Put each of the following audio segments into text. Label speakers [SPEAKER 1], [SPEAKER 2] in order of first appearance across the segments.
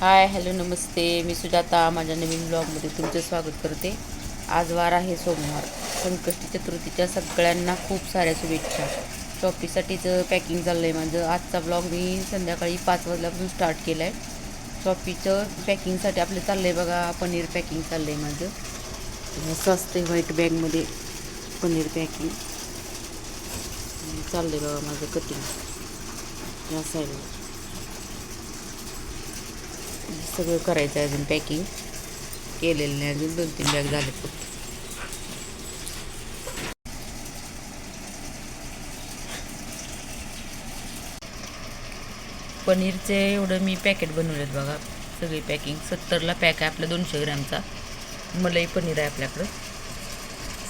[SPEAKER 1] Hi hello नमस्ते. मी सुजाता माझ्या नवीन ब्लॉगमध्ये तुमचं स्वागत करते. आज वार आहे सोमवार. संकष्टी चतुर्थीच्या सगळ्यांना खूप साऱ्या शुभेच्छा. शॉपीसाठीचं पॅकिंग चाललं आहे माझं. आजचा ब्लॉग मी संध्याकाळी पाच वाजल्यापासून स्टार्ट केला आहे शॉपीचं पॅकिंगसाठी आपलं चाललं आहे बघा पनीर पॅकिंग चाललं आहे माझं स्वस्त आहे व्हाईट बॅगमध्ये पनीर पॅकिंग चाललं आहे बघा माझं कटिंग या साईडला सगळं करायचं आहे अजून पॅकिंग केलेलं नाही अजून दोन तीन बॅग झाले फक्त. पनीरचे एवढं मी पॅकेट बनवलेत बघा. सगळी पॅकिंग सत्तरला पॅक आहे आपला दोनशे ग्रॅमचा. मलाई पनीर आहे आपल्याकडं.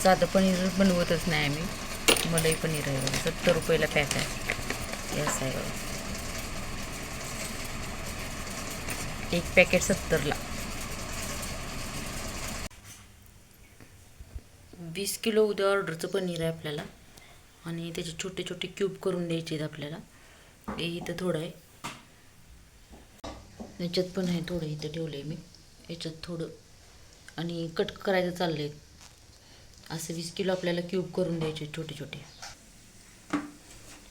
[SPEAKER 1] साधं पनीर बनवतच नाही आम्ही. मलाई पनीर आहे बघा. सत्तर रुपयाला पॅक आहे. असं आहे बघा. एक पॅकेट सत्तरला. वीस किलो उद्या ऑर्डरचं पनीर आहे आपल्याला. आणि त्याचे छोटे छोटे क्यूब करून द्यायचे आहेत आपल्याला. हे इथं थोडं आहे. याच्यात पण आहे थोडं इथं ठेवलं आहे मी. याच्यात थोडं. आणि कट करायचं चाललं आहे असं वीस किलो आपल्याला क्यूब करून द्यायचे छोटे छोटे.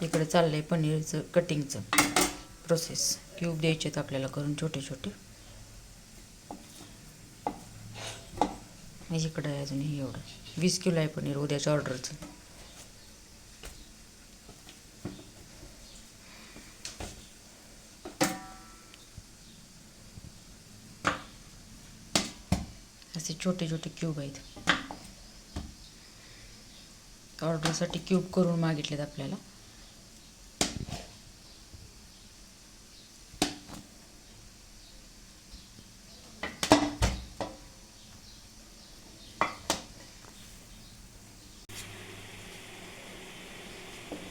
[SPEAKER 1] इकडे चाललं आहे पनीरचं कटिंगचं प्रोसेस क्यूब द्यायचे आहेत आपल्याला करून छोटे छोटे. माझ्याकडं आहे अजून हे एवढं. वीस किलो आहे पनीर उद्याच्या ऑर्डरचं. असे छोटे छोटे क्यूब आहेत. ऑर्डरसाठी क्यूब करून मागितलेत आपल्याला.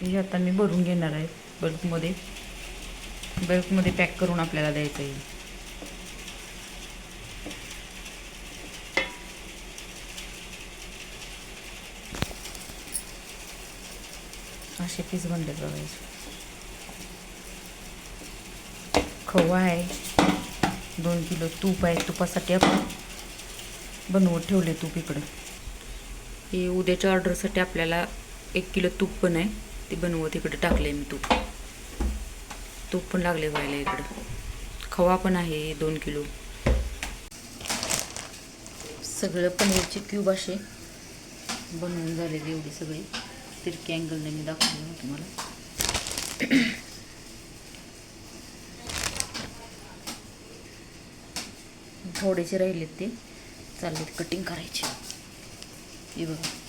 [SPEAKER 1] हे आता मी भरून घेणार आहे. बल्कमध्ये बल्कमध्ये पॅक करून आपल्याला द्यायचं आहे. असे पीस बनले बघायचे खवा आहे. दोन किलो तूप आहे. तुपासाठी आपण बनवून ठेवले तूप इकडं. हे उद्याच्या ऑर्डरसाठी आपल्याला एक किलो तूप पण आहे. ते बनवत इकडे टाकले मी तूप. तूप पण लागले व्हायला इकडं. खवा पण आहे दोन किलो. सगळं पनीरचे क्यूब असे बनवून झालेले एवढे सगळे. तिरकी अँगलने मी दाखवले तुम्हाला. थोडेसे राहिलेत ते. चाललेत कटिंग करायचे. हे बघा.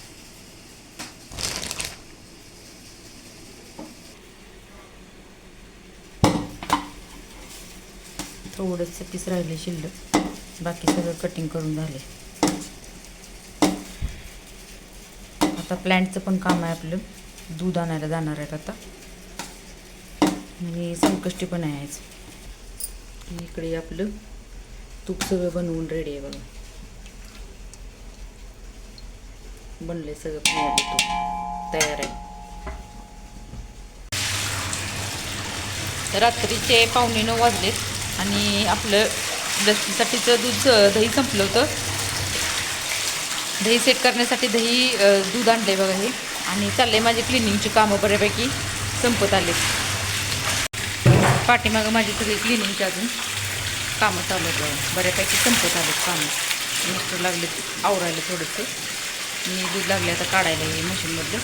[SPEAKER 1] थोडंसं पीस राहिले शिल्लक. बाकी सगळं कटिंग करून झाले आता प्लॅन्टचं पण काम आहे आपलं. दूध आणायला जाणार आहेत आता. आणि संकष्टी पण आहे आज. इकडे आपलं तूप सगळं बनवून रेडी आहे बघा. बनले सगळं तूप. तयार आहे. रात्रीचे पावणे नऊ वाजलेत. आणि आपलं लस्सीसाठीचं दूध दही संपलं होतं. दही सेट करण्यासाठी दही दूध आणलं आहे बघा हे. आणि चाललं आहे माझी क्लिनिंगची कामं बऱ्यापैकी संपत आले पाठीमागं माझी सगळी क्लिनिंगची अजून कामं चालू आहेत बऱ्यापैकी संपत आलेत कामं. मिस्टर लागले आवरायला थोडंसं. मी दूध लागले आता काढायला हे मशीनमधलं.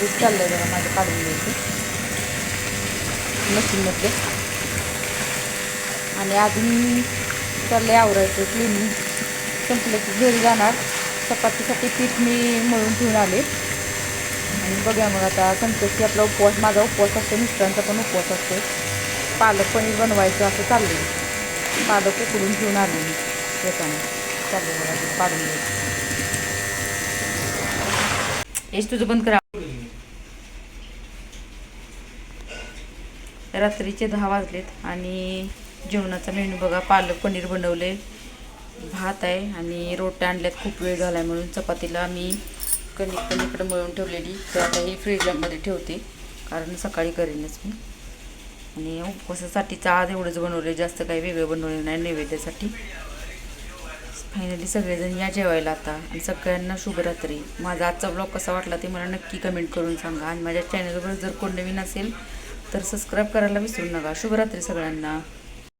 [SPEAKER 1] दूध चाललं आहे बघा माझं काढून घ्यायचं. मशीनमधले आणि अजून चाललंय आवरायचं क्लिनिंग संपलं की घरी जाणार. चपातीसाठी पीठ मी मळून ठेवून आले. आणि बघा मग आता संकष्टी आपला उपवास माझा उपवास असतो मिस्टरांचा पण उपवास असतो. पालक पनीर बनवायचं असं चाललं पालक उकडून ठेवून आले मी. येताना चाललं बघा पाडून काढून हेच तुझं बंद करा. रात्रीचे दहा वाजलेत आणि जेवणाचा मेनू बघा पालक पनीर बनवले भात आहे आणि रोट्या आणल्यात खूप वेळ झाला आहे म्हणून चपातीला मी कणिक पण इकडं मळून ठेवलेली तर आता ही फ्रीजमध्ये ठेवते कारण सकाळी करेनच मी. आणि उपवासासाठी आज एवढंच बनवले जास्त काही वेगळं बनवलं नाही नैवेद्यासाठी. फायनली सगळेजण या जेवायला आता आणि सगळ्यांना शुभरात्री. माझा आजचा ब्लॉग कसा वाटला ते मला नक्की कमेंट करून सांगा. आणि माझ्या चॅनलवर जर कोण नवीन असेल तर सबस्क्राईब करायला विसरू नका. शुभरात्री सगळ्यांना.